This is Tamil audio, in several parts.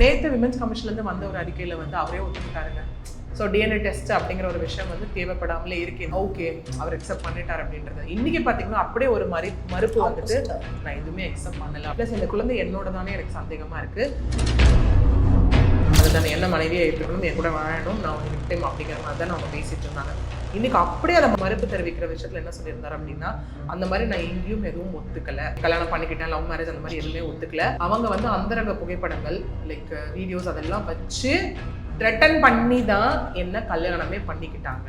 நேற்று விமென்ஸ் கமிஷன்லேருந்து வந்த ஒரு அறிக்கையில் வந்து அவரே ஒத்துக்கிட்டாருங்க. ஸோ டிஎன்ஏ டெஸ்ட் அப்படிங்கிற ஒரு விஷயம் வந்து தேவைப்படாமலே இருக்கு. ஓகே அவர் அக்செப்ட் பண்ணிட்டார் அப்படின்றது. இன்னைக்கு பார்த்தீங்கன்னா அப்படியே ஒரு மறு மறுப்பு வந்துட்டு நான் எதுவுமே அக்செப்ட் பண்ணல. ப்ளஸ் இந்த குழந்தை என்னோட தானே எனக்கு சந்தேகமாக அது நான் என்ன மனைவியை ஏற்றுக்கணும் என் கூட வாழணும் நான் ஒரு அப்படிங்கிற மாதிரி தான் அவங்க பேசிட்டு இருந்தாங்க. இன்னைக்கு அப்படியே அதை மறுப்பு தெரிவிக்கிற விஷயத்துல என்ன சொல்லியிருந்தார் அப்படின்னா அந்த மாதிரி நான் எங்கேயும் எதுவும் ஒத்துக்கல. கல்யாணம் பண்ணிக்கிட்டேன் லவ் மேரேஜ் அந்த மாதிரி எதுவுமே ஒத்துக்கல. அவங்க வந்து அந்தரங்க புகைப்படங்கள் லைக் வீடியோஸ் அதெல்லாம் வச்சு த்ரெட்டன் பண்ணி தான் என்ன கல்யாணமே பண்ணிக்கிட்டாங்க.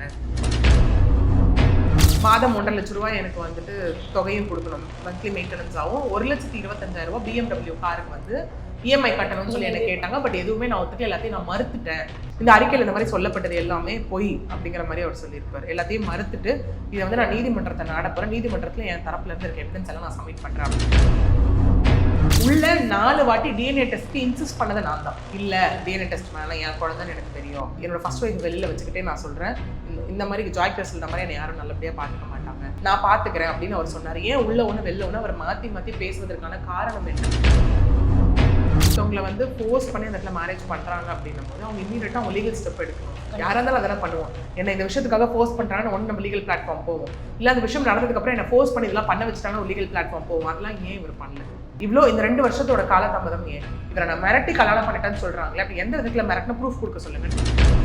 மாதம் ஒன்றரை லட்ச ரூபாய் எனக்கு வந்துட்டு தொகையும் கொடுக்கணும். மந்த்லி மெயின்டெனன்ஸ் ஆகும் ஒரு லட்சத்தி இருபத்தஞ்சாயிரம் ரூபாய் பிஎம்டபிள்யூ காருக்கு வந்து இஎம்ஐ கட்டணும்னு சொல்லி என்ன கேட்டாங்க. பட் எதுவுமே நான் ஒத்துக்கல. எல்லாத்தையும் நான் மறுத்துட்டேன். இந்த அறிக்கையில் இந்த மாதிரி சொல்லப்பட்டது எல்லாமே பொய் அப்படிங்கிற மாதிரி அவர் சொல்லியிருப்பார். எல்லாத்தையும் மறுத்துட்டு இதை வந்து நான் நீதிமன்றத்தை நாடப்போறேன் நீதிமன்றத்தில் என் தரப்புல இருந்து இருக்க எவிடன்ஸ் எல்லாம் நான் சப்மிட் பண்ணுறேன் உள்ள நாலு வாட்டி டிஎன்ஏ டெஸ்ட்க்கு இன்சிஸ்ட் பண்ணதை நான் தான். இல்லை டிஎன்ஏ டெஸ்ட் மேலே என் குழந்தைன்னு எனக்கு தெரியும். என்னோட ஃபர்ஸ்ட் ஒய்ஃப் வெளியில் வச்சுக்கிட்டே நான் சொல்கிறேன் இந்த- மாதிரி ஜாய் கிரஸ் இந்த மாதிரி என்னை யாரும் நல்லபடியாக பார்த்துக்க மாட்டாங்க. நான் பார்த்துக்கிறேன் அப்படின்னு அவர் சொன்னார். ஏன் உள்ள ஒன்று வெளில ஒன்று அவர் மாற்றி மாற்றி பேசுவதற்கான காரணம் என்ன? ஒருத்தவங்களை வந்து ஃபோர்ஸ் பண்ணி அந்த இடத்துல மேரேஜ் பண்றாங்க அப்படின்னும் போது அவங்க இம்மீடியட்டாக அவங்க லீகல் ஸ்டெப் எடுக்கணும். யாரா இருந்தாலும் அதெல்லாம் பண்ணுவோம். என்ன இந்த விஷயத்துக்காக ஃபோர்ஸ் பண்றாங்கன்னு ஒன்று நம்ம லீகல் பிளாட்ஃபார்ம் போவோம் இல்ல அந்த விஷயம் நடந்ததுக்கு அப்புறம் என்ன ஃபோர்ஸ் பண்ணி இதெல்லாம் பண்ண வச்சுட்டாங்கன்னா ஒரு லீகல் பிளாட்ஃபார்ம் போவோம் அதெல்லாம் ஏன் இவர் பண்ணல? இவ்வளோ இந்த ரெண்டு வருஷத்தோட காலதாமதம் ஏன்? இவரை நான் மிரட்டி கல்யாணம் பண்ணிட்டேன்னு சொல்றாங்களே அப்படி எந்த விதத்துல மிரட்டின ப்ரூஃப் கொடுக்க சொல்லுங்க? இவர்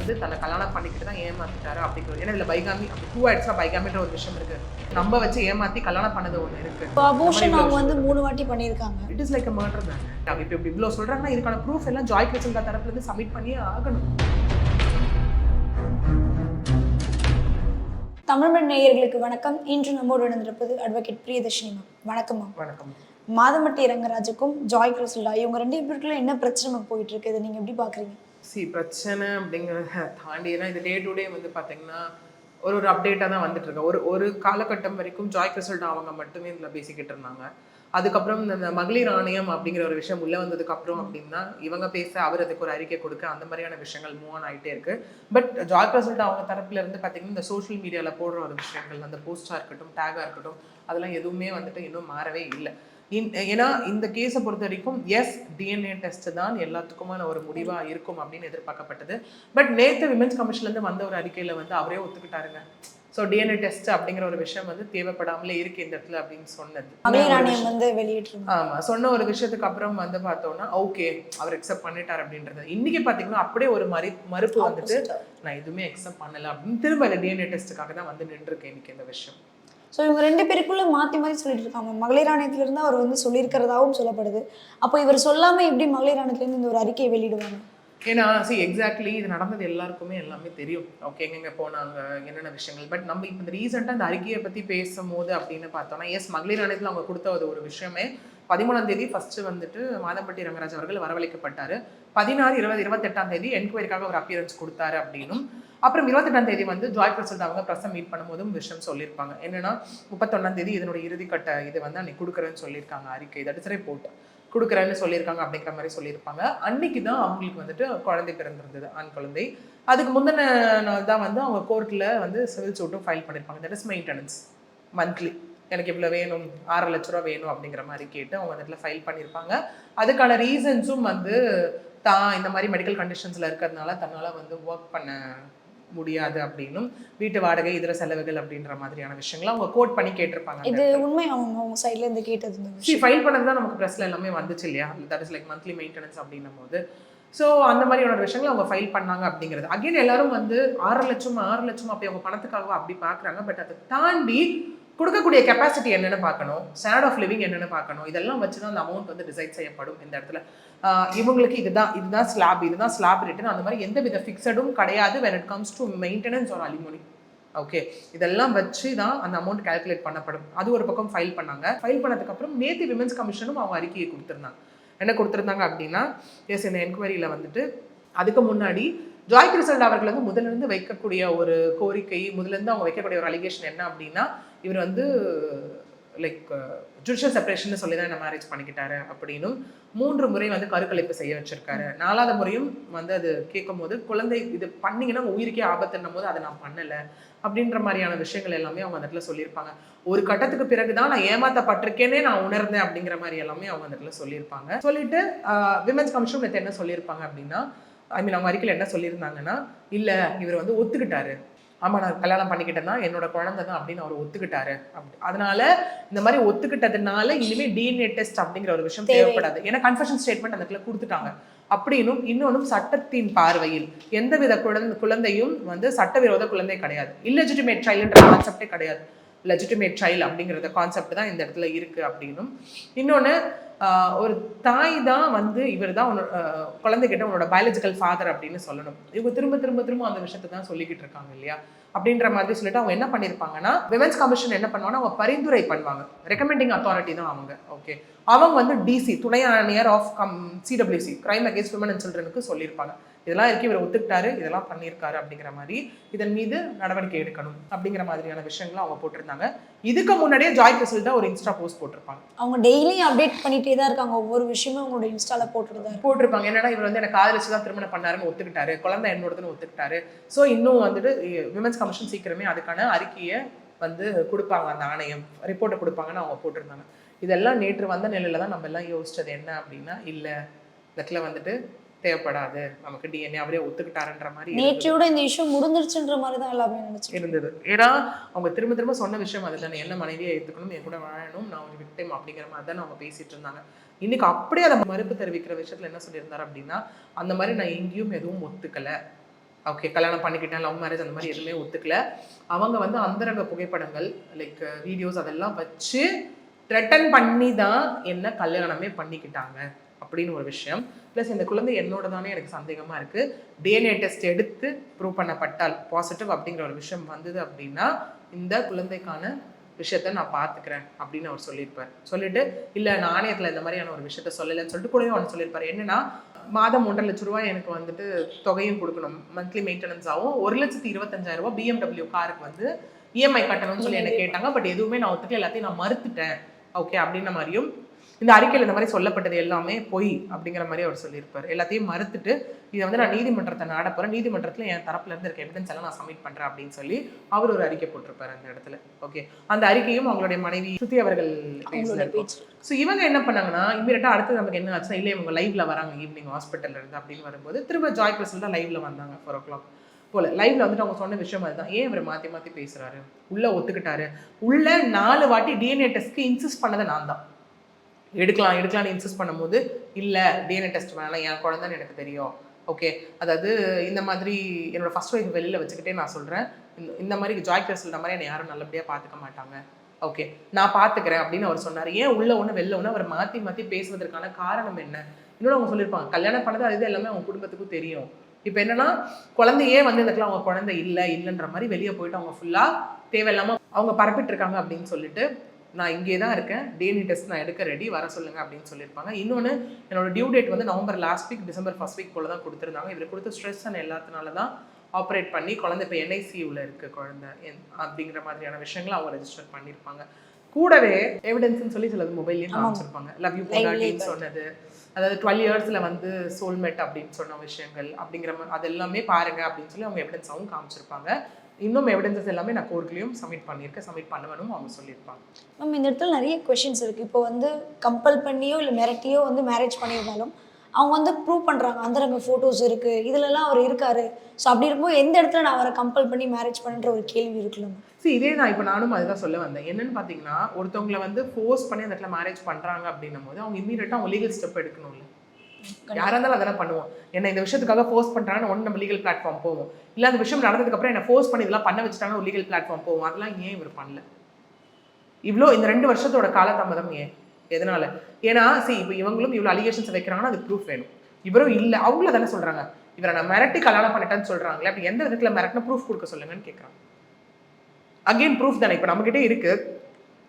வந்து தன்னை கல்யாணம் பண்ணிக்கிட்டு தான் ஏமாத்திட்டாரு அப்படிங்கிறது ஏன்னா இதுல பைகாமி டூ ஆயிடுச்சுனா பைகாமின்ற ஒரு விஷயம் இருக்கு. நம்ப வச்சு ஏமாத்தி கல்யாணம் பண்ணது ஒண்ணு இருக்கு. அபோஷன் அவங்க வந்து மூணு வாட்டி பண்ணியிருக்காங்க. இட் இஸ் லைக் மர்டர் தான் அவங்க இப்போ இப்படி இவ்வளோ சொல்றாங்கன்னா இதுக்கான ப்ரூஃப் எல்லாம் ஜாய் தரப்புல இருந்து சப்மிட் பண்ணியே ஆகணும். தமிழ்மண் நேயர்களுக்கு வணக்கம். இன்று நம்மோடு இணைந்திருப்பது அட்வொகேட் பிரியதர்ஷினி மேம் வணக்கம் வணக்கம் மாதமட்டி ரங்கராஜுக்கும் ஜாய் கிறிஸ்டலா இவங்க ரெண்டு பேருக்குள்ள என்ன பிரச்சனை போயிட்டு இருக்கு? இதை நீங்க எப்படி பாக்குறீங்க? சி பிரச்சனை அப்படிங்கிறத தாண்டி ஏன்னா இது டே டு டே வந்து பார்த்தீங்கன்னா ஒரு ஒரு அப்டேட்டாக தான் வந்துட்டு ஒரு ஒரு காலகட்டம் வரைக்கும் ஜாய் கிரிசல்ட் அவங்க மட்டுமே இதில் பேசிக்கிட்டு இருந்தாங்க. அதுக்கப்புறம் இந்த மகளிர் ஆணையம் அப்படிங்கிற ஒரு விஷயம் உள்ளே வந்ததுக்கப்புறம் அப்படின்னா இவங்க பேச அவர் அதுக்கு ஒரு அறிக்கை கொடுக்க அந்த மாதிரியான விஷயங்கள் மூவ் ஆன் ஆகிட்டே இருக்கு. பட் ஜாய் கிறிசல்ட் அவங்க தரப்புல இருந்து பார்த்தீங்கன்னா இந்த சோஷியல் மீடியாவில் போடுற ஒரு விஷயங்கள் அந்த போஸ்டாக இருக்கட்டும் டேகாக இருக்கட்டும் அதெல்லாம் எதுவுமே வந்துட்டு இன்னும் மாறவே இல்லை. இன்- ஏன்னா இந்த கேஸை பொறுத்த வரைக்கும் எஸ் டிஎன்ஏ டெஸ்ட் தான் எல்லாத்துக்குமான ஒரு முடிவா இருக்கும் அப்படின்னு எதிர்பார்க்கப்பட்டது. பட் நேத்து விமென்ஸ் கமிஷன்லேருந்து வந்த ஒரு அறிக்கையில வந்து அவரே ஒத்துக்கிட்டாருங்க. ஸோ டிஎன்ஏ டெஸ்ட் அப்படிங்கிற ஒரு விஷயம் வந்து தேவைப்படாமலே இருக்கு இந்த இடத்துல அப்படின்னு சொன்னது. மகளிர் ஆணையம் வந்து வெளியிட்டிருந்தாங்க ஆமா சொன்ன ஒரு விஷயத்துக்கு அப்புறம் வந்து பார்த்தோம்னா ஓகே அவர் அக்செப்ட் பண்ணிட்டார் அப்படின்றது. இன்னைக்கு பாத்தீங்கன்னா அப்படியே ஒரு மறு மறுப்பு வந்துட்டு நான் எதுவுமே அக்செப்ட் பண்ணல அப்படின்னு திரும்ப இந்த டிஎன்ஏ டெஸ்ட்டுக்காக தான் வந்து நின்றுருக்கேன் இன்னைக்கு இந்த விஷயம். ஸோ இவங்க ரெண்டு பேருக்குள்ளே மாற்றி மாற்றி சொல்லிட்டு இருக்காங்க மகளிர் ஆணையத்துல அவர் வந்து சொல்லியிருக்கிறதாகவும் சொல்லப்படுது. அப்போ இவர் சொல்லாமல் எப்படி மகளிர் ஆணையத்திலேருந்து இந்த ஒரு அறிக்கையை வெளியிடுவாங்க? ஏன்னா சி எக்ஸாக்ட்லி இது நடந்தது எல்லாருக்குமே எல்லாமே தெரியும். ஓகே எங்கெங்கே போனாங்க என்னென்ன விஷயங்கள். பட் நம்ம இப்போ இந்த ரீசெண்டாக இந்த அறிக்கையை பற்றி பேசும்போது அப்படின்னு பார்த்தோம்னா எஸ் மகளிர் ஆணையத்தில் அவங்க கொடுத்த ஒரு விஷயமே பதிமூணாம் தேதி ஃபர்ஸ்ட் வந்துட்டு மாதம்பட்டி ரங்கராஜ் அவர்கள் வரவழைக்கப்பட்டார். பதினாறு இருபது இருபத்தெட்டாம் தேதி என்கொயரிக்காக ஒரு அப்பியரன்ஸ் கொடுத்தாரு அப்படின்னும். அப்புறம் இருபத்தெட்டாம் தேதி வந்து ஜாய் பிரசாத் அவங்க ப்ரெஸ்ஸை மீட் பண்ணும்போதும் விஷயம் சொல்லியிருப்பாங்க. என்னன்னா முப்பத்தொன்னாம் தேதி இதனோட இறுதிக்கட்ட இது வந்து அன்னைக்கு கொடுக்குறேன்னு சொல்லியிருக்காங்க அறிக்கை. தட் ரிப்போர்ட் கொடுக்குறேன்னு சொல்லியிருக்காங்க அப்படிங்கிற மாதிரி சொல்லியிருப்பாங்க. அன்னைக்கு தான் அவங்களுக்கு வந்துட்டு குழந்தை பிறந்திருந்தது ஆண் குழந்தை. அதுக்கு முந்தின தான் வந்து அவங்க கோர்ட்டில் வந்து சிவில் சூட்டும் ஃபைல் பண்ணியிருப்பாங்க. தட் இஸ் மெயின்டெனன்ஸ் மந்த்லி எனக்கு இவ்வளோ வேணும் ஆறரை லட்ச ரூபா வேணும் அப்படிங்கிற மாதிரி கேட்டு அவங்க அந்த இடத்துல ஃபைல் பண்ணியிருப்பாங்க. அதுக்கான ரீசன்ஸும் வந்து தான் இந்த மாதிரி மெடிக்கல் கண்டிஷன்ஸில் இருக்கிறதுனால தன்னால் வந்து ஒர்க் பண்ண முடியாது அப்படின்னும். வீட்டு வாடகை இதர செலவுகள் அப்படின்ற மாதிரியான விஷயங்களை அவங்க கோட் பண்ணி கேட்டிருப்பாங்க இது உண்மை அவங்க அவங்க சைட்ல இருந்து கேட்டது சி ஃபைல் பண்ணது தான் நமக்கு ப்ரெஸ்ல எல்லாமே வந்துச்சு இல்லையா? That is like monthly maintenance அப்படின்னும் போது ஸோ அந்த மாதிரியான விஷயங்களை அவங்க ஃபைல் பண்ணாங்க அப்படிங்கிறது. அகைன் எல்லாரும் வந்து ஆறு லட்சம் ஆறு லட்சம் அப்படி அவங்க பணத்துக்காக அப்படி பார்க்குறாங்க பட் அதை தாண்டி கொடுக்கக்கூடிய கெப்பாசிட்டி என்னன்னு பார்க்கணும். ஸ்டாண்டர்ட் ஆஃப் லிவிங் என்னன்னு பார்க்கணும். இதெல்லாம் வச்சு தான் அந்த அமௌண்ட் வந்து டிசைட் செய்யப்படும் இந்த இடத்துல. இவங்களுக்கு இதுதான் இதுதான் ஸ்லாப் இதுதான் ஸ்லாப் ரிட்டன் அந்த மாதிரி எந்த வித ஃபிக்ஸடும் கிடையாது when it comes to maintenance or alimony okay இதெல்லாம் வச்சு தான் அந்த அமௌண்ட் கால்குலேட் பண்ணப்படும். அது ஒரு பக்கம் ஃபைல் பண்ணாங்க. ஃபைல் பண்ணதுக்கப்புறம் நேத்தி விமென்ஸ் கமிஷனும் அவங்க அறிக்கையை கொடுத்துருந்தாங்க. என்ன கொடுத்துருந்தாங்க அப்படின்னா எஸ் இந்த என்கொயரியில் வந்துட்டு அதுக்கு முன்னாடி ஜாய் கிருஷ்ணன் அவர்கள் வந்து முதலிருந்து வைக்கக்கூடிய ஒரு கோரிக்கை முதலிருந்து அவங்க வைக்கக்கூடிய ஒரு அலிகேஷன் என்ன அப்படின்னா இவர் வந்து லைக் ஜுடிஷியல் செப்பரேஷன் சொல்லி தான் என்ன மேரேஜ் பண்ணிக்கிட்டாரு அப்படின்னும் மூன்று முறை வந்து கருக்கலைப்பு செய்ய வச்சிருக்காரு. நாலாவது முறையும் வந்து அது கேட்கும் போது குழந்தை இது பண்ணீங்கன்னா உயிருக்கே ஆபத்துன்னும் போது அதை நான் பண்ணலை அப்படின்ற மாதிரியான விஷயங்கள் எல்லாமே அவங்க அந்த இடத்துல சொல்லியிருப்பாங்க. ஒரு கட்டத்துக்கு பிறகு தான் நான் ஏமாத்தப்பட்டிருக்கேனே நான் உணர்ந்தேன் அப்படிங்கிற மாதிரி எல்லாமே அவங்க அந்த இடத்துல சொல்லியிருப்பாங்க. சொல்லிட்டு விமன்ஸ் கமிஷன் என்ன சொல்லியிருப்பாங்க அப்படின்னா ஐ மீன் அவங்க அறிக்கையில் என்ன சொல்லியிருந்தாங்கன்னா இல்லை இவர் வந்து ஒத்துக்கிட்டாரு. ஆமாம் நான் கல்யாணம் பண்ணிக்கிட்டேன்னா என்னோட குழந்தை தான் அப்படின்னு அவர் ஒத்துக்கிட்டாரு. அப்படி அதனால இந்த மாதிரி ஒத்துக்கிட்டதுனால இனிமே டிஎன்ஏ டெஸ்ட் அப்படிங்கிற ஒரு விஷயம் தேவை. தேவைப்படாது. ஏன்னா கன்ஃபெஷன் ஸ்டேட்மெண்ட் அந்த இடத்துல கொடுத்துட்டாங்க. அப்படின்னும் இன்னொன்னும் சட்டத்தின் பார்வையில் எந்தவித குழந்தை குழந்தையும் வந்து சட்டவிரோத குழந்தை கிடையாது. இல்லெஜிட்டிமேட் சைல்டுன்ற கான்செப்டே கிடையாது. லெஜிட்டிமேட் சைல்டு அப்படிங்கிறத கான்செப்ட் தான் இந்த இடத்துல இருக்குது அப்படின்னும். இன்னொன்று ஒரு தாய் தான் வந்து இவர் தான் உன்னோட குழந்தைகிட்ட உன்னோட பயாலஜிக்கல் ஃபாதர் அப்படின்னு சொல்லணும். இவங்க திரும்ப திரும்ப திரும்ப அந்த விஷயத்தை தான் சொல்லிக்கிட்டு இருக்காங்க இல்லையா? அப்படின்ற மாதிரி சொல்லிட்டு அவங்க என்ன பண்ணியிருப்பாங்கன்னா விமன்ஸ் கமிஷன் என்ன பண்ணுவாங்கன்னா அவங்க பரிந்துரை பண்ணுவாங்க. ரெக்கமெண்டிங் அத்தாரிட்டி தான் அவங்க ஓகே அவங்க வந்து டிசி துணை ஆணையர் of cum CWC crime against women and சில்ட்ரனுக்கு சொல்லியிருப்பாங்க. இதெல்லாம் இருக்கு இவர் ஒத்துக்கிட்டாரு இதெல்லாம் பண்ணியிருக்காரு அப்படிங்கிற மாதிரி இதன் மீது நடவடிக்கை எடுக்கணும் அப்படிங்கிற மாதிரியான விஷயங்களை அவங்க போட்டிருந்தாங்க. இதுக்கு முன்னாடியே ஜாய் கிறிஸ்டல் தான் ஒரு இன்ஸ்டா போஸ்ட் போட்டிருப்பாங்க. அவங்க டெய்லியும் அப்டேட் பண்ணிட்டே தான் இருக்காங்க. ஒவ்வொரு விஷயமும் அவங்களோட இன்ஸ்டால போட்டுட்டு தான் போட்டிருப்பாங்க. என்னன்னா இவர் வந்து எனக்கு காதலிச்சு தான் திருமணம் பண்ணாருன்னு ஒத்துக்கிட்டாரு. குழந்தை என்னோடதுன்னு ஒத்துக்கிட்டாரு. ஸோ இன்னும் வந்துட்டு விமன்ஸ் கமிஷன் சீக்கிரமே அதுக்கான அறிக்கையை வந்து கொடுப்பாங்க. அந்த ஆணையம் ரிப்போர்ட்டை கொடுப்பாங்கன்னு அவங்க போட்டிருந்தாங்க. இதெல்லாம் நேற்று வந்த நிலையில தான் நம்ம எல்லாம் யோசிச்சது என்ன அப்படின்னா இல்லை இடத்துல வந்துட்டு தேவைப்படாது. நமக்கு டிஎன்ஏ அவரே ஒத்துக்கிட்டாருன்ற மாதிரி. நேற்றையோட இந்த இஷ்யூ முடிஞ்சிருச்சுன்ற மாதிரி தான் எல்லாமே நினைச்சிட்டு இருந்தது. ஏன்னா அவங்க திரும்ப திரும்ப சொன்ன விஷயம் அதுதானே. என்ன மனைவியை ஏற்றுக்கணும் என் கூட வாழணும் நான் ஒரு விக்டிம் அப்படிங்கிற மாதிரி தான் அவங்க பேசிட்டு இருந்தாங்க. இன்னைக்கு அப்படியே அதை மறுப்பு தெரிவிக்கிற விஷயத்துல என்ன சொல்லியிருந்தாரு அப்படின்னா அந்த மாதிரி நான் எங்கேயும் எதுவும் ஒத்துக்கல. ஓகே கல்யாணம் பண்ணிக்கிட்டேன் லவ் மேரேஜ் அந்த மாதிரி எதுவுமே ஒத்துக்கல. அவங்க வந்து அந்தரங்க புகைப்படங்கள் லைக் வீடியோஸ் அதெல்லாம் வச்சு த்ரெட்டன் பண்ணி தான் என்ன கல்யாணமே பண்ணிக்கிட்டாங்க. அப்படின்னு ஒரு விஷயம். ப்ளஸ் இந்த குழந்தை என்னோட தானே எனக்கு சந்தேகமாக இருக்குது டிஎன்ஏ டெஸ்ட் எடுத்து ப்ரூவ் பண்ணப்பட்டால் பாசிட்டிவ் அப்படிங்கிற ஒரு விஷயம் வந்தது அப்படின்னா இந்த குழந்தைக்கான விஷயத்த நான் பார்த்துக்கிறேன் அப்படின்னு அவர் சொல்லியிருப்பார். சொல்லிட்டு இல்லை நாணயத்தில் இந்த மாதிரியான ஒரு விஷயத்த சொல்லலைன்னு சொல்லிட்டு கூடவே ஒன்று சொல்லியிருப்பார். என்னன்னா மாதம் ஒன்றரை லட்ச ரூபாய் எனக்கு வந்துட்டு தொகையும் கொடுக்கணும். மந்த்லி மெயின்டெனன்ஸாகவும் ஒரு லட்சத்தி இருபத்தஞ்சாயிரம் ரூபாய் பிஎம்டபிள்யூ காருக்கு வந்து இஎம்ஐ கட்டணும்னு சொல்லி என்ன கேட்டாங்க. பட் எதுவுமே நான் ஒத்துக்கல. எல்லாத்தையும் நான் மறுத்துட்டேன். ஓகே அப்படின்ன மாதிரியும் இந்த அறிக்கையில் இந்த மாதிரி சொல்லப்பட்டது எல்லாமே பொய் அப்படிங்கிற மாதிரி அவர் சொல்லியிருப்பார். எல்லாத்தையும் மறுத்துட்டு இதை வந்து நான் நீதிமன்றத்தை நாட போகிறேன் நீதிமன்றத்தில் என் தரப்புல இருந்து இருக்க எவிடன்ஸ் எல்லாம் நான் சப்மிட் பண்ணுறேன் அப்படின்னு சொல்லி அவர் ஒரு அறிக்கை போட்டிருப்பார் அந்த இடத்துல. ஓகே அந்த அறிக்கையும் அவங்களுடைய மனைவி ஸ்ருதி அவர்கள் ஸோ இவங்க என்ன பண்ணாங்கன்னா இமீடியட்டாக அடுத்து நமக்கு என்ன ஆச்சுன்னா இல்லை இவங்க லைவ்ல வராங்க ஈவினிங் ஹாஸ்பிட்டல்ல இருந்து அப்படின்னு வரும்போது திரும்ப ஜாய் கிறிஸ்டல் தான் லைவ்ல வந்தாங்க ஃபோர் ஓ கிளாக் போல லைவ்ல வந்துட்டு அவங்க சொன்ன விஷயம் அதுதான். ஏன் இவர் மாத்தி மாத்தி பேசுறாரு? உள்ள ஒத்துக்கிட்டாரு. உள்ள நாலு வாட்டி டிஎன்ஏ டெஸ்ட்க்கு இன்சிஸ்ட் பண்ணதை நான் தான். எடுக்கலாம் எடுக்கலாம்னு இன்சிஸ்ட் பண்ணும்போது இல்லை டிஎன்ஏ டெஸ்ட் வேணாம் என் குழந்தைன்னு எனக்கு தெரியும். ஓகே அதாவது இந்த மாதிரி என்னோட ஃபர்ஸ்ட் ஒய்ஃப் வெளியில் வச்சுக்கிட்டே நான் சொல்கிறேன் இந்த இந்த மாதிரி ஜாய் கிறிஸ்டல் மாதிரி என்னை யாரும் நல்லபடியாக பார்த்துக்க மாட்டாங்க. ஓகே நான் பார்த்துக்கிறேன் அப்படின்னு அவர் சொன்னார். ஏன் உள்ள ஒன்று வெளில ஒன்று அவர் மாற்றி மாற்றி பேசுவதற்கான காரணம் என்ன? இன்னொன்று அவங்க சொல்லியிருப்பாங்க கல்யாணம் பண்ணது அது எல்லாமே அவங்க குடும்பத்துக்கும் தெரியும். இப்போ என்னன்னா குழந்தையே வந்து இந்த அவங்க குழந்தை இல்லை இல்லைன்ற மாதிரி வெளியே போயிட்டு அவங்க ஃபுல்லாக தேவையில்லாமல் அவங்க பரப்பிட்டு இருக்காங்க அப்படின்னு சொல்லிட்டு நான் இங்கே தான் இருக்கேன். டிஎன்ஏ டெஸ்ட் நான் எடுக்க ரெடி வர சொல்லுங்க அப்படின்னு சொல்லியிருப்பாங்க. இன்னொன்று என்னோட டியூ டேட் வந்து November last week December first week போல தான் கொடுத்துருந்தாங்க. இவர் கொடுத்த ஸ்ட்ரெஸ் அண்ட் எல்லாத்தினால தான் ஆப்ரேட் பண்ணி குழந்தை இப்போ என்ஐசியூவில் இருக்கு குழந்தை. என்- அப்படிங்கிற மாதிரியான விஷயங்களை அவங்க ரெஜிஸ்டர் பண்ணியிருப்பாங்க. கூடவே எவிடன்ஸ்னு சொல்லி சிலது மொபைல்லையும் ஆமா. காமிச்சிருப்பாங்க. லவ் யூ பாரு. சொன்னது. அதாவது டுவெல் இயர்ஸில் வந்து சோல்மேட் அப்படின்னு சொன்ன விஷயங்கள் அப்படிங்கிற மாதிரி அது எல்லாமே பாருங்க அப்படின்னு சொல்லி அவங்க எவிடன்ஸாகவும் காமிச்சிருப்பாங்க. இன்னும் எவிடன்சஸ் எல்லாமே நான் கோர்ட்லேயும் சப்மிட் பண்ணியிருக்கேன். சப்மிட் பண்ணுவேனும் அவங்க சொல்லியிருப்பாங்க. மேம் இந்த இடத்துல நிறைய கொஷின்ஸ் இருக்குது இப்போ வந்து கம்பல் பண்ணியோ இல்லை மிரட்டியோ வந்து மேரேஜ் பண்ணியிருந்தாலும் அவங்க வந்து ப்ரூவ் பண்ணுறாங்க அந்தரங்க ஃபோட்டோஸ் இருக்குது இதுலலாம் அவர் இருக்காரு. ஸோ அப்படி இருக்கும்போது எந்த இடத்துல நான் அவரை கம்பல் பண்ணி மேரேஜ் பண்ணுற ஒரு கேள்வி ma'am? சரி இதே நான் இப்போ நானும் அதுதான் சொல்ல வந்தேன். என்னன்னு பார்த்தீங்கன்னா ஒருத்தவங்களை வந்து ஃபோர்ஸ் பண்ணி அந்த இடத்துல மேரேஜ் பண்ணுறாங்க அப்படின்னும் போது அவங்க இம்மீடியட்டாக அவங்க லீகல் ஸ்டெப் எடுக்கணும்ல. யாரா இருந்தாலும் அதெல்லாம் பண்ணுவோம். என்ன இந்த விஷயத்துக்காக ஃபோர்ஸ் பண்ணுறாங்கன்னு ஒன்று நம்ம லீகல் பிளாட்ஃபார்ம் போவோம் இல்லை அந்த விஷயம் நடந்ததுக்கப்புறம் என்ன ஃபோர்ஸ் பண்ணி இதெல்லாம் பண்ண வச்சுட்டாங்கன்னு ஒரு லீகல் பிளாட்ஃபார்ம் போவோம் அதெல்லாம் ஏன் இவர் பண்ணல? இவ்வளோ இந்த ரெண்டு வருஷத்தோட காலதாமதம் ஏன்? எதனால? ஏன்னா சரி இப்போ இவங்களும் இவ்வளோ அலிகேஷன்ஸ் வைக்கிறாங்கன்னா அது ப்ரூஃப் வேணும். இவரும் இல்லை. அவங்கள தானே சொல்கிறாங்க இவரை நான் மிரட்டி கல்யாணம் பண்ணிட்டேன்னு சொல்கிறாங்களே அப்படி எந்த விதத்தில் மிரட்டின ப்ரூஃப் கொடுக்க சொல்லுங்கன்னு கேட்குறாங்க அகைன் ப்ரூஃப் தானே. இப்போ நம்மகிட்டே இருக்குது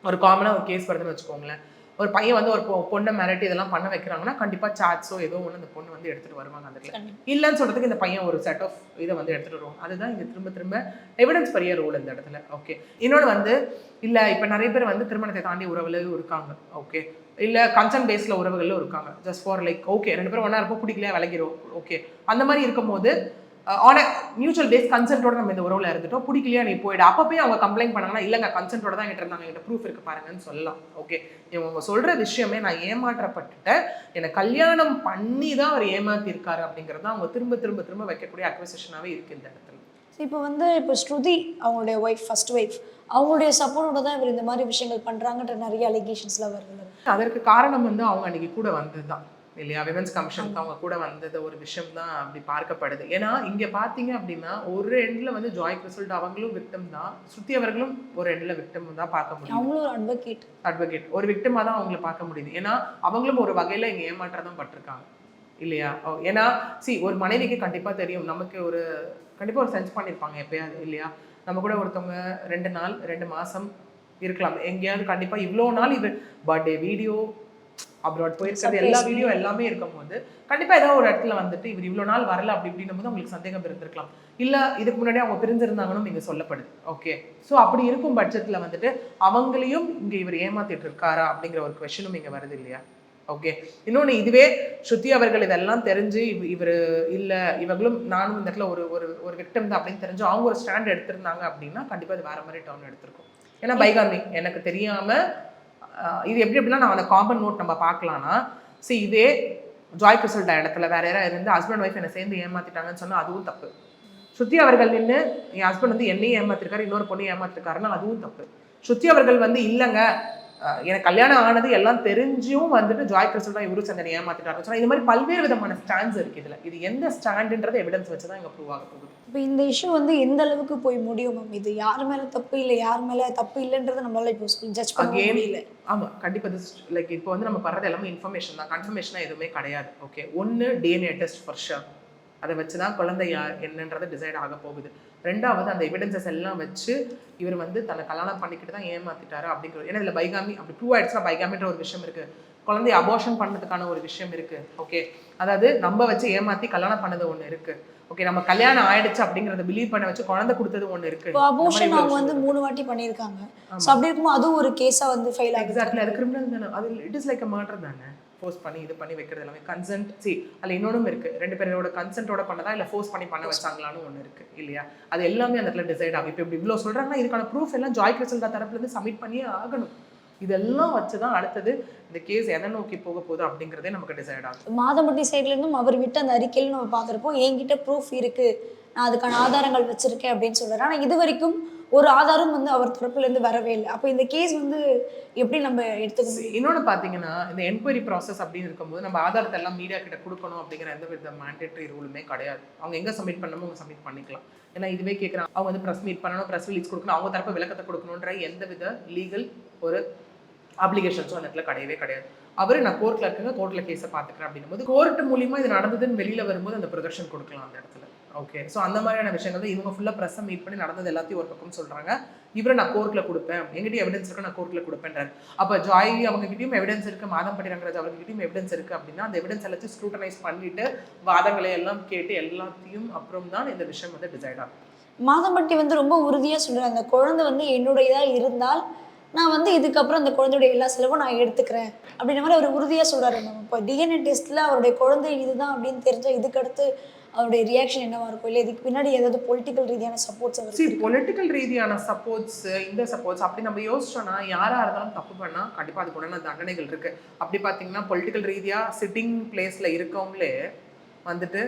ஒரு காமனாக ஒரு கேஸ் வருதுன்னு வச்சுக்கோங்களேன். ஒரு பையன் வந்து ஒரு பொண்ணை மிரட்டி இதெல்லாம் பண்ண வைக்கிறாங்கன்னா கண்டிப்பா சாட்ஸோ ஏதோ ஒன்று அந்த பொண்ணு வந்து எடுத்துட்டு வருவாங்க அந்த இடத்துல. இல்லைன்னு சொல்றதுக்கு இந்த பையன் ஒரு செட் ஆஃப் இதை வந்து எடுத்துட்டு வருவாங்க அதுதான் இங்க திரும்ப திரும்ப எவிடன்ஸ் பெரிய ரோல் இந்த இடத்துல. ஓகே இன்னொன்று வந்து இல்ல இப்ப நிறைய பேர் வந்து திருமணத்தை தாண்டி உறவுலையும் இருக்காங்க. ஓகே இல்ல கன்சர்ன் பேஸ்ல உறவுகளும் இருக்காங்க. ஜஸ்ட் ஃபார் லைக் ஓகே ரெண்டு பேரும் ஒன்றா இருப்போம் பிடிக்கலையா விலகிறோம் ஓகே அந்த மாதிரி இருக்கும்போது ஆன மியூச்சுவல் பேஸ் கன்சென்ட்டோட நம்ம இந்த உறவுல இருந்துட்டோம். பிடிக்கலையா நீ போயிடு. அப்பப்பயே அவங்க கம்ப்ளைண்ட் பண்ணாங்கன்னா இல்லைங்க கன்சென்ட்டோட தான் என்கிட்ட இருந்தாங்க. என்கிட்ட ப்ரூஃப் இருக்கு பாருங்கன்னு சொல்லலாம். ஓகே இவங்க சொல்ற விஷயமே நான் ஏமாற்றப்பட்டுட்டேன். என்னை கல்யாணம் பண்ணி தான் அவர் ஏமாத்திருக்காரு அப்படிங்கிறது தான் அவங்க திரும்ப திரும்ப திரும்ப வைக்கக்கூடிய அக்வசிஷனாவே இருக்கு இந்த இடத்துல. இப்போ வந்து இப்போ ஸ்ருதி அவங்களுடைய ஒய்ஃப் ஃபர்ஸ்ட் ஒய்ஃப் அவங்களுடைய சப்போர்ட்டோட தான் இவர் இந்த மாதிரி விஷயங்கள் பண்றாங்கன்ற நிறைய அலிகேஷன்ஸ்லாம் வருது. அதற்கு காரணம் வந்து அவங்க அன்னைக்கு கூட வந்ததுதான். இல்லையா? விமன்ஸ் கமிஷனுக்கு அவங்க கூட வந்தது ஒரு விஷயம் தான் அப்படி பார்க்கப்படுது. ஏன்னா இங்க பாத்தீங்க அப்படின்னா ஒரு எண்ட்ல வந்து ஜாய் ரிசல்ட் அவங்களும் விக்டம் தான். சுத்தி அவர்களும் ஒரு எண்ட்ல விக்டம் தான் பார்க்க முடியும் அவங்களும் ஒரு அட்வொகேட் அட்வொகேட் ஒரு விக்டிமா தான் அவங்கள பார்க்க முடியுது. ஏன்னா அவங்களும் ஒரு வகையில இங்க ஏமாற்றம் பட்டிருக்காங்க. இல்லையா? ஏன்னா சி ஒரு மனைவிக்கு கண்டிப்பா தெரியும். நமக்கு ஒரு கண்டிப்பா ஒரு சென்ஸ் பண்ணியிருப்பாங்க எப்பயாவது இல்லையா? நம்ம கூட ஒருத்தவங்க ரெண்டு நாள் ரெண்டு மாசம் இருக்கலாம். எங்கேயாவது கண்டிப்பா இவ்வளோ நாள் இது பர்த்டே வீடியோ அப்ராட் போயிருக்கிறது. எல்லா வீடியோ எல்லாமே இருக்கும்போது கண்டிப்பா ஏதாவது ஒரு இடத்துல வந்துட்டு இவர் இவ்வளோ நாள் வரல அப்படி இப்படின்னும் போது உங்களுக்கு சந்தேகம் இருந்திருக்கலாம். இல்ல இதுக்கு முன்னாடி அவங்க பிரிஞ்சிருந்தாங்கன்னு இங்க சொல்லப்படுது. ஓகே ஸோ அப்படி இருக்கும் பட்சத்துல வந்துட்டு அவங்களையும் இங்க இவர் ஏமாத்திட்டு இருக்காரா அப்படிங்கிற ஒரு கொஸ்டினும் இங்க வருது இல்லையா? ஓகே இன்னொன்னு இதுவே ஸ்ருதி அவர்கள் இதெல்லாம் தெரிஞ்சு இவ- இவரு இல்ல இவங்களும் நானும் இந்த இடத்துல ஒரு ஒரு ஒரு விக்டம் தான் அப்படின்னு தெரிஞ்சு அவங்க ஒரு ஸ்டாண்ட் எடுத்திருந்தாங்க அப்படின்னா கண்டிப்பா அது வேற மாதிரி டவுன் எடுத்திருக்கும். ஏன்னா பைகாமி எனக்கு தெரியாம ஆஹ் இது எப்படி எப்படின்னா நான் அந்த காமன் நோட் நம்ம பார்க்கலாம்னா சி இதே ஜாய் கிறிசல்டா இடத்துல வேற யாராவது இருந்து ஹஸ்பண்ட் ஒய்ஃப் என்னை சேர்ந்து ஏமாத்திட்டாங்கன்னு சொன்னால் அதுவும் தப்பு. ஸ்ருதி அவர்கள் நின்று என் ஹஸ்பண்ட் வந்து என்னையும் ஏமாத்திருக்காரு இன்னொரு பொண்ணையும் ஏமாத்திருக்காருன்னா அதுவும் தப்பு. ஸ்ருதி அவர்கள் வந்து இல்லைங்க எனக்கு கல்யாணம் ஆனது எல்லாம் தெரிஞ்சும் வந்துட்டு ஜாய் கிறிஸ்டல் தான் இவரு சந்தனை ஏமாத்திட்டாருன்னு சொன்னா இந்த மாதிரி பல்வேறு விதமான ஸ்டாண்ட்ஸ் இருக்கு இதுல. இது எந்த ஸ்டாண்டுன்றது எவிடன்ஸ் வச்சு தான் இங்க ப்ரூவ் ஆக போகுது. இப்போ இந்த இஷ்யூ வந்து எந்த அளவுக்கு போய் முடியும் மேம் இது யார் மேல தப்பு இல்லை யார் மேல தப்பு இல்லைன்றதை நம்மளால இப்போ ஜட்ஜ் பண்ண முடியல. ஆமா கண்டிப்பா லைக் இப்போ வந்து நம்ம பண்றது எல்லாமே இன்ஃபர்மேஷன் தான். கன்ஃபர்மேஷனா எதுவுமே கிடையாது ஓகே ஒன்னு டிஎன்ஏ டெஸ்ட் ஃபார் ஷுர் அதை வச்சு தான் குழந்தை யார் என்னன்றது டிசைட் ஆக போகுது. ரெண்டாவது அந்த எவிடன்சஸ் எல்லாம் வச்சு இவர் வந்து தன்னை கல்யாணம் பண்ணிக்கிட்டு தான் ஏமாத்திட்டாரு அப்படிங்கிற ஏன்னா இதுல பைகாமி அப்படி ப்ரூவ் ஆயிடுச்சுன்னா பைகாமின்ற ஒரு விஷயம் இருக்கு. குழந்தைய அபோஷன் பண்ணதுக்கான ஒரு விஷயம் இருக்கு. ஓகே அதாவது நம்ம வச்சு ஏமாத்தி கல்யாணம் பண்ணது ஒண்ணு இருக்கு. ஓகே நம்ம கல்யாணம் ஆயிடுச்சு அப்படிங்கறத பிலீவ் பண்ண வச்சு குழந்தை கொடுத்தது ஒண்ணு இருக்கு. அபோஷன் அவங்க வந்து. மூணு வாட்டி பண்ணியிருக்காங்க. ஆமா. ஸோ அப்படி இருக்கும்போது அதுவும் ஒரு கேஸா வந்து ஃபெயில் ஆகுது. எக்ஸாக்ட்லி அது கிரிமினல் தானே. அது it is like a murder தானே. ஃபோர்ஸ் பண்ணி இது பண்ணி வைக்கிறது எல்லாமே கன்சென்ட் சி அதில் இன்னொன்றும் இருக்குது ரெண்டு பேரோட கன்சென்ட்டோட பண்ணதா இல்லை ஃபோர்ஸ் பண்ணி பண்ண வச்சாங்களான்னு ஒன்று இருக்குது இல்லையா? அது எல்லாமே அந்த இடத்துல டிசைட் ஆகும். இப்போ இப்படி இவ்வளோ சொல்கிறாங்கன்னா இதுக்கான ப்ரூஃப் எல்லாம் ஜாய் கிறிஸ்டல்டா தரப்புலேருந்து சப்மிட் பண்ணியே ஆகணும். இதெல்லாம் வச்சு தான் அடுத்தது இந்த கேஸ் எதை நோக்கி போக போகுது அப்படிங்கிறதே நமக்கு டிசைட் ஆகும். மாதம்பட்டி சைட்லேருந்தும் அவர் விட்ட அந்த அறிக்கையில் நம்ம பார்த்துருப்போம் என்கிட்ட ப்ரூஃப் இருக்குது நான் அதுக்கான ஆதாரங்கள் வச்சுருக்கேன் அப்படின்னு சொல்கிறார் ஆனால் இது வரைக்கும் ஒரு ஆதாரம் வந்து அவர் தரப்புல இருந்து வரவே இல்லை. அப்போ இந்த கேஸ் வந்து எப்படி நம்ம எடுத்துக்கணும் இன்னொன்று பார்த்தீங்கன்னா இந்த என்கொயரி ப்ராசஸ் அப்படின்னு இருக்கும்போது நம்ம ஆதாரத்தை எல்லாம் மீடியா கிட்ட கொடுக்கணும் அப்படிங்கிற எந்த வித மேண்டேட்டரி ரூலுமே கிடையாது. அவங்க எங்கே சப்மிட் பண்ணணுமோ அவங்க சப்மிட் பண்ணிக்கலாம். ஏன்னா இதுவே கேட்குறாங்க அவங்க வந்து ப்ரெஸ் மீட் பண்ணணும் ப்ரெஸ் ரிலீஸ் கொடுக்கணும் அவங்க தரப்பு விளக்கத்தை கொடுக்கணுன்ற எந்த வித லீகல் ஒரு அப்ளிகேஷன்ஸும் அந்த இடத்துல கிடையவே கிடையாது. அவர் நான் கோர்ட்டில் இருக்குங்க கோர்ட்டில் கேஸை பார்த்துக்கிறேன் அப்படின்னும் போது கோர்ட் மூலியமாக இது நடந்ததுன்னு வெளியில் வரும்போது அந்த ப்ரொடக்ஷன் கொடுக்கலாம் அந்த இடத்துல. ஓகே ஸோ அந்த மாதிரியான விஷயங்கள் தான் இவங்க ஃபுல்லாக ப்ரெஸ்ஸை மீட் பண்ணி நடந்தது எல்லாத்தையும் ஒரு பக்கம் சொல்கிறாங்க இவரை நான் கோர்ட்டில் கொடுப்பேன். எங்கிட்டையும் எவிடன்ஸ் இருக்கு நான் கோர்ட்டில் கொடுப்பேன்றாரு. அப்போ ஜாய் அவங்ககிட்டயும் எவிடன்ஸ் இருக்கு மாதம்பட்டி ரங்கராஜ் அவங்ககிட்டயும் எவிடன்ஸ் இருக்கு அப்படின்னா அந்த எவிடன்ஸ் எல்லாத்தையும் ஸ்க்ரூட்டனைஸ் பண்ணிட்டு வாதங்களை எல்லாம் கேட்டு எல்லாத்தையும் அப்புறம் தான் இந்த விஷயம் வந்து டிசைட் ஆகும். மாதம்பட்டி வந்து ரொம்ப உறுதியாக சொல்றாரு அந்த குழந்தை வந்து என்னுடையதாக இருந்தால் நான் வந்து இதுக்கப்புறம் அந்த குழந்தையுடைய எல்லா செலவும் நான் எடுத்துக்கிறேன். அப்படின்ற மாதிரி அவர் உறுதியாக சொல்கிறாரு நம்ம இப்போ டிஎன்ஏ டெஸ்ட்டில் அவருடைய குழந்தை இதுதான் அப்படின்னு தெரிஞ்ச இதுக்கடுத்து அவருடைய ரியாக்ஷன் என்னவா இருக்கும்? இல்லை இதுக்கு பின்னாடி ஏதாவது பொலிட்டிக்கல் ரீதியான சப்போர்ட்ஸ் அவர் பொலிட்டிக்கல் ரீதியான சப்போர்ட்ஸ் இந்த சப்போர்ட்ஸ் அப்படி நம்ம யோசிச்சோம்னா யாரா இருந்தாலும் தப்பு பண்ணா கண்டிப்பா அதுக்கு உண்டான தண்டனைகள் இருக்கு. அப்படி பாத்தீங்கன்னா பொலிட்டிக்கல் ரீதியா சிட்டிங் பிளேஸ்ல இருக்கவங்களே வந்துட்டு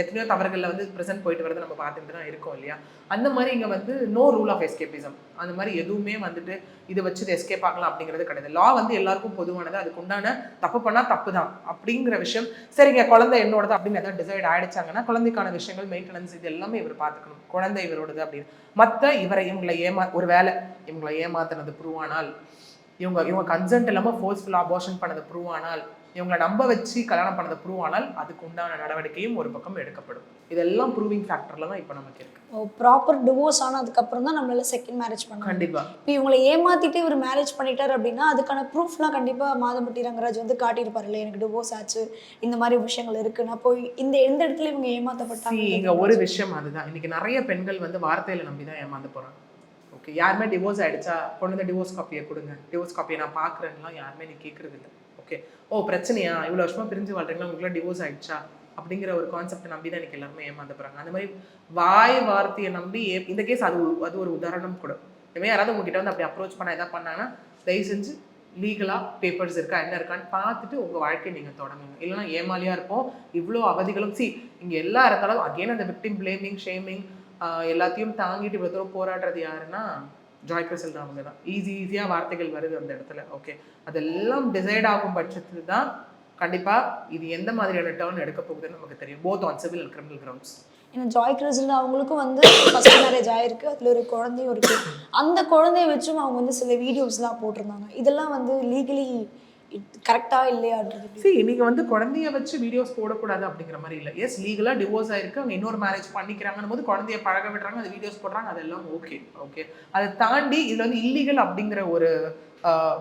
எத்தனையோ தவறுகளில் வந்து ப்ரெசென்ட் போயிட்டு வரதை நம்ம பார்த்துட்டு தான் இருக்கோம் இல்லையா? அந்த மாதிரி இங்கே வந்து நோ ரூல் ஆஃப் எஸ்கேபிசம் அந்த மாதிரி எதுவுமே வந்துட்டு இதை வச்சு எஸ்கேப் ஆகலாம் அப்படிங்கிறது கிடையாது. லா வந்து எல்லாருக்கும் பொதுவானது. அதுக்கு உண்டான தப்பு பண்ணால் தப்பு தான் அப்படிங்கிற விஷயம். சரிங்க குழந்தை என்னோடது அப்படின்னு எதாவது டிசைட் ஆயிடுச்சாங்கன்னா குழந்தைக்கான விஷயங்கள் மெயின்டெனன்ஸ் இது எல்லாமே இவர் பார்த்துக்கணும். குழந்தை இவரோடது அப்படின்னு. மற்ற இவரை இவங்களை ஏமா ஒரு வேலை இவங்களை ஏமாத்தினது ப்ரூவ் ஆனால் இவங்க இவங்க கன்சென்ட் இல்லாமல் ஃபோர்ஸ்ஃபுல்லாக அபார்ஷன் பண்ணது ப்ரூவ் ஆனால் இவங்களை நம்ப வச்சு கல்யாணம் பண்ணது ப்ரூவ் ஆனால் அதுக்கு உண்டான நடவடிக்கையும் ஒரு பக்கம் எடுக்கப்படும். இதெல்லாம் ப்ரூவிங் ஃபேக்டர்ல தான் இப்போ நமக்கு இருக்கு. ப்ராப்பர் டிவோர்ஸ் ஆனதுக்கப்புறம் தான் நம்மளால செகண்ட் மேரேஜ் பண்ண முடியும். கண்டிப்பா. இப்போ இவங்களை ஏமாத்திட்டு இவர் மேரேஜ் பண்ணிட்டாரு அப்படின்னா அதுக்கான ப்ரூஃப்லாம் கண்டிப்பாக மாதம்பட்டி ரங்கராஜ் வந்து காட்டியிருப்பாருல்ல எனக்கு டிவோர்ஸ் ஆச்சு இந்த மாதிரி விஷயங்கள் இருக்குன்னு. அப்போ இந்த எந்த இடத்துல இவங்க ஏமாத்தப்பட்டாங்க இங்க ஒரு விஷயம் அதுதான். இன்னைக்கு நிறைய பெண்கள் வந்து வார்த்தையில நம்பி தான் ஏமாந்து போறாங்க. ஓகே யாருமே டிவோர்ஸ் ஆயிடுச்சா? கொண்டு வந்து டிவோர்ஸ் காப்பியை கொடுங்க. டிவோர்ஸ் காப்பியை நான் பாக்குறேன்லாம் யாருமே நீ கேட்கறது இல்லை ஓகே ஓ பிரச்சனையா? இவ்வளவு வருஷமா பிரிஞ்சு வாழ்றீங்களா? உங்களுக்கு டிவோர்ஸ் ஆயிடுச்சா? அப்படிங்கிற ஒரு கான்செப்டை நம்பி தான் இன்னைக்கு எல்லாருமே ஏமாந்து போகிறாங்க அந்த மாதிரி வாய் வார்த்தையை நம்பி ஏ- இந்த கேஸ் அது அது ஒரு உதாரணம் கூட. இனிமே யாராவது உங்ககிட்ட வந்து அப்படி அப்ரோச் பண்ண எதாவது பண்ணாங்கன்னா தயவு செஞ்சு லீகலாக பேப்பர்ஸ் இருக்கா என்ன இருக்கான்னு பார்த்துட்டு உங்கள் வாழ்க்கையை நீங்கள் தொடங்குங்க இல்லைன்னா ஏமாலியாக இருப்போம். இவ்வளோ அவதிகளும் சி இங்கே எல்லா இருந்தாலும் அகெயின் அந்த விக்டிம் பிளேமிங் ஷேமிங் எல்லாத்தையும் தாங்கிட்டு இவ்வளோ தூரம் போராடுறது யாருன்னா ஜாய் கிறிசல் தான் அவங்க தான். ஈஸி ஈஸியாக வார்த்தைகள் வருது அந்த இடத்துல. ஓகே அதெல்லாம் டிசைட் ஆகும் பட்சத்தில் தான் கண்டிப்பாக இது எந்த மாதிரியான டேர்ன் எடுக்க போகுதுன்னு நமக்கு தெரியும். Both on civil and criminal grounds ஏன்னா ஜாய் கிறிஸ்டில் அவங்களுக்கும் வந்து ஃபஸ்ட் மேரேஜ் ஆயிருக்கு. அதில் ஒரு குழந்தையும் இருக்கு. அந்த குழந்தைய வச்சும் அவங்க வந்து சில வீடியோஸ்லாம் போட்டிருந்தாங்க. இதெல்லாம் வந்து லீகலி கரெக்டாக இல்லையான்றது சரி நீங்க வந்து குழந்தைய வச்சு வீடியோஸ் போடக்கூடாது அப்படிங்கிற மாதிரி இல்லை. எஸ் லீகலா டிவோர்ஸ் ஆயிருக்கு. அவங்க இன்னொரு மேரேஜ் பண்ணிக்கிறாங்கன்னு போது குழந்தைய பழக விடுறாங்க அது வீடியோஸ் போடுறாங்க அதெல்லாம் ஓகே ஓகே அதை தாண்டி இதுல வந்து இல்லீகல் அப்படிங்கிற ஒரு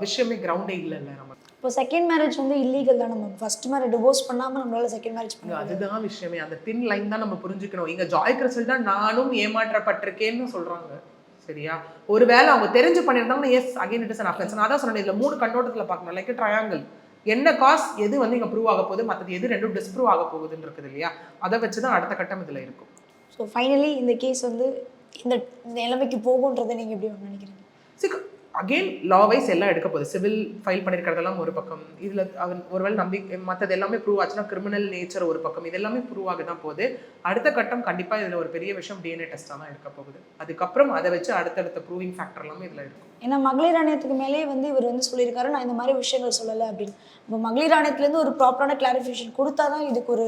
விஷயமே கிரவுண்டே இல்லைல்ல நம்ம. இப்போ செகண்ட் மேரேஜ் வந்து இல்லீகல் தான். நம்ம ஃபர்ஸ்ட் மேரேஜ் டிவோர்ஸ் பண்ணாமல் நம்மளால செகண்ட் மேரேஜ் பண்ண. அதுதான் விஷயமே. அந்த தின் லைன் தான் நம்ம புரிஞ்சுக்கணும். இங்க ஜாய் கிறிஸ்டல் தான் நானும் ஏமாற்றப்பட்டிருக்கேன்னு சொல்றாங்க. சரியா? ஒருவேளை அவங்க தெரிஞ்சு பண்ணியிருந்தாங்கன்னா yes again it is an offence நான் தான் சொன்னேன் இதுல மூணு கண்ணோட்டத்துல பார்க்கணும். லைக் ட்ரையாங்கிள் என்ன காஸ் எது வந்து இங்க ப்ரூவ் ஆக போகுது மற்றது எது ரெண்டும் டிஸ்ப்ரூவ் ஆக போகுதுன்னு இருக்குது இல்லையா? அதை வச்சு தான் அடுத்த கட்டம் இதுல இருக்கும். ஸோ ஃபைனலி இந்த கேஸ் வந்து இந்த நிலைமைக்கு போகுன்றதை நீங்கள் எப்படி நினைக்கிறீங்க? சரி அகெயின் லா வைஸ் எல்லாம் எடுக்க போகுது. சிவில் ஃபைல் பண்ணியிருக்கிறதெல்லாம் ஒரு பக்கம். இதில் அவன் ஒருவேளை நம்பி மற்றது எல்லாமே ப்ரூவ் ஆச்சுன்னா கிரிமினல் நேச்சர் ஒரு பக்கம். இது எல்லாமே ப்ரூவ் ஆக தான் போகுது. அடுத்த கட்டம் கண்டிப்பாக இதில் ஒரு பெரிய விஷயம் டிஎன்ஏ டெஸ்ட்டாக தான் எடுக்க போகுது. அதுக்கப்புறம் அதை வச்சு அடுத்தடுத்த ப்ரூவிங் ஃபேக்டர் எல்லாமே இதில் இருக்கும். ஏன்னா மகளிர் ஆணையத்துக்கு மேலே வந்து இவர் வந்து சொல்லியிருக்காரு நான் இந்த மாதிரி விஷயங்கள் சொல்லலை அப்படின்னு. இப்போ மகளிர் ஆணையத்துலேருந்து ஒரு ப்ராப்பரான கிளாரிஃபிகேஷன் கொடுத்தா தான் இதுக்கு ஒரு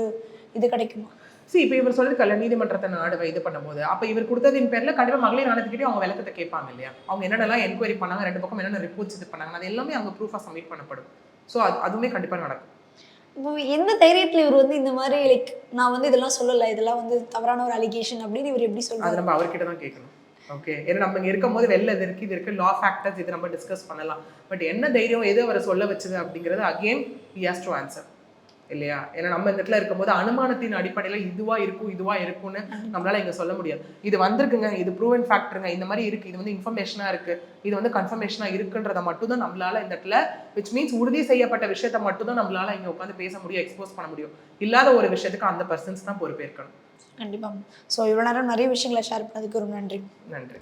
இது கிடைக்குமா? சரி இப்போ இவர் சொல்லியிருக்கல நீதிமன்றத்தை நாடு இது பண்ணும்போது. அப்போ இவர் கொடுத்ததின் பேரில் கண்டிப்பாக மகளிர் ஆணையத்துக்கிட்டே அவங்க விளக்கத்தை கேட்பாங்க இல்லையா? அவங்க என்னென்னலாம் என்கொயரி பண்ணாங்க ரெண்டு பக்கம் என்னென்ன ரிப்போர்ட்ஸ் இது பண்ணாங்க அது எல்லாமே அவங்க ப்ரூஃபாக சப்மிட் பண்ணப்படும். ஸோ அது அதுவுமே கண்டிப்பாக நடக்கும். இப்போ எந்த தைரியத்தில் இவர் வந்து இந்த மாதிரி லைக் நான் வந்து இதெல்லாம் சொல்லலை இதெல்லாம் வந்து தவறான ஒரு அலிகேஷன் அப்படின்னு இவர் எப்படி அது சொல்றாரு நம்ம அவர்கிட்ட தான் கேட்கணும். ஓகே ஏன்னா நம்ம இங்க இருக்கும்போது வெளில இது இருக்கு இது இருக்கு லா ஃபேக்டர்ஸ் இது நம்ம டிஸ்கஸ் பண்ணலாம். பட் என்ன தைரியம் எது அவரை சொல்ல வச்சது அப்படிங்கிறது again he has to answer இல்லையா? ஏன்னா நம்ம இந்த இடத்துல இருக்கும்போது அனுமானத்தின் அடிப்படையில இதுவா இருக்கும் இதுவா இருக்கும்னு நம்மளால இங்க சொல்ல முடியாது. இது வந்திருக்குங்க இது ப்ரூவன் ஃபேக்டருங்க இந்த மாதிரி இருக்கு இது வந்து இன்ஃபர்மேஷனா இருக்கு. இது வந்து கன்ஃபர்மேஷனா இருக்குன்றத மட்டும் தான் நம்மளால இந்த இடத்துல விச் மீன்ஸ் உறுதி செய்யப்பட்ட விஷயத்த மட்டும் தான் நம்மளால இங்க உட்காந்து பேச முடியும் எக்ஸ்போஸ் பண்ண முடியும். இல்லாத ஒரு விஷயத்துக்கு அந்த பர்சன்ஸ் தான் பொறுப்பேற்கணும். கண்டிப்பாக ஸோ இவ்வளோ நேரம் நிறைய விஷயங்களை ஷேர் பண்ணதுக்கு ரொம்ப நன்றி. நன்றி.